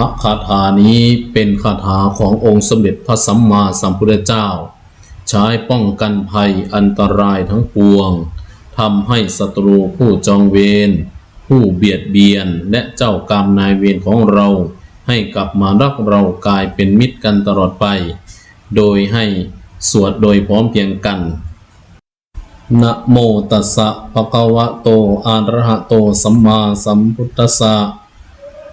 ระคาถานี้เป็นคาถาขององค์สมเด็จพระสัมมาสัมพุทธเจ้า ใช้ป้องกันภัยอันตรายทั้งปวงทำให้ศัตรูผู้จองเวรผู้เบียดเบียนและเจ้ากรรมนายเวรของเรา ให้กลับมารักเรากลายเป็นมิตรกันตลอดไป โดยให้สวดโดยพร้อมเพียงกันนะโมตัสสะภะคะวะโตอะระหะโตสัมมาสัมพุทธัสสะ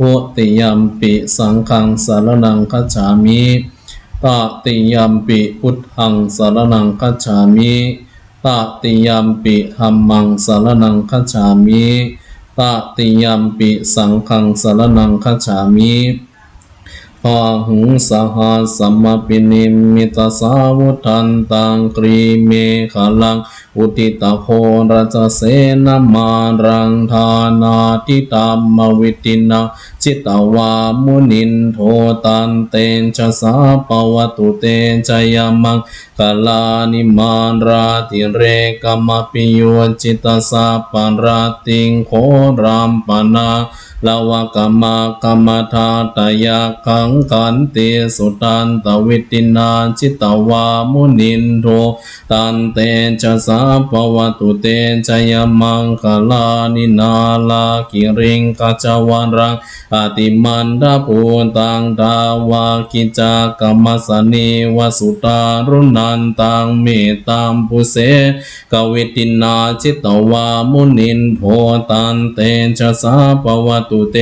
พุติยมปิสังฆังสารนังคัจฉามิตติยมปิพุทธังสารนังคัจฉามิตติยมปิธัมมังสารนังคัจฉามิตติยมปิสังฆังสารนังคัจฉามิ พาหุงสหัสสัมมปินิมมิตาสาวุทันตังกรีเมขลัง อุติตาโพราชเสนามารังธานาทิตามมวิตินาจิตวามุนินโทตันเตนชะสาปวตุเตจยมังกลานิมานราติเรกมปิโยจิตสาปาราติงโครามปนา ลาวกรรมกรรมธาตยาขังกันเตสุตันตวิตินาจิตวามุนินโทตันเตชะสาปวตุเตจยมังคลานินาลากิริงกัจวารังอติมันดาภูตังดาวากิจากรรมสนีวสุตารุนันตังเมตัมปุเสกวิตินาจิตวามุนินโทตันเตชะสาปวตเต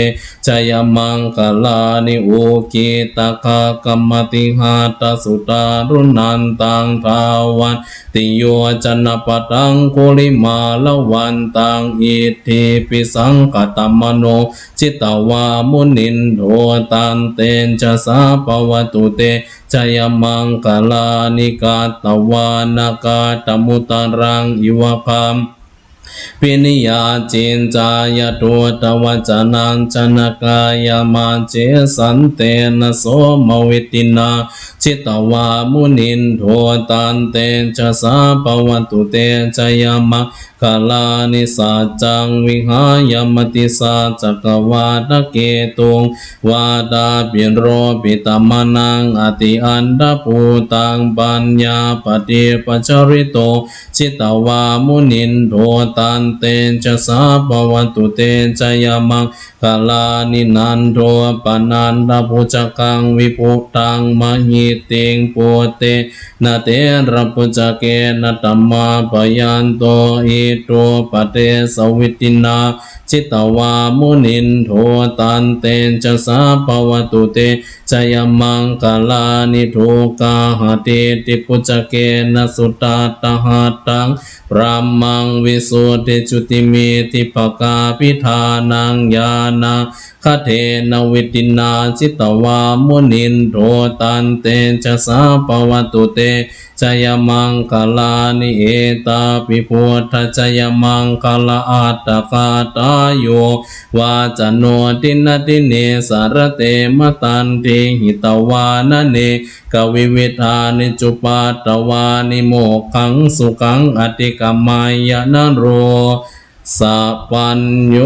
จยมังคลานิโอกิตาคากรรมติหาตสุตารุนันตังทาวันติโยจันปตังโคลิมาลวันตังอิทิปิสังกตมโน จิตวามุนินโทตันเตนจะสาปวตุเตจยมังกลานิกาตวานากาตมุตรังอิวคาม ปินิยาจินจายตัวตวัจนังจนกายมาเจสันเตนะโสมวิตินาจิตวามุนินโทตันเตจะสาปวันตุเตจยามะกาลานิสัจังวิหายมติสาจักวาตเกตุงวาดาปิโรปิตามนังอติอันดาภูตังปัญญาปฏิปจาริโตจิตวามุนินโทตันเตจะสาปวันตุเตจยมังกาลานินันโทปนันดาภูจักังวิปุตังมหิติงปุเตนะเตระปุจเกนะตัมมาปยันโตอิโตปเตสวิตินาจิตวามุนินโทตันเตจะสาปวตุเตจยมังกาลานิโทกาหาเตติปุจเกนะสุตาตหาตังพระมังวิสุทธิจุติเมติปกาพิธานังญาณังคเทนวิตินาจิตวามุนินโทตันเตจะสาปวตุเตจยมังคลานิเอตาปิพุทธจยมังคลาอัตตกาตาโยวาจโนตินติเนสารเตมตันติหิตวานเนกวิวิธานิจุปัตวานิโมขังสุขังอติกมายนโรสัพพัญโย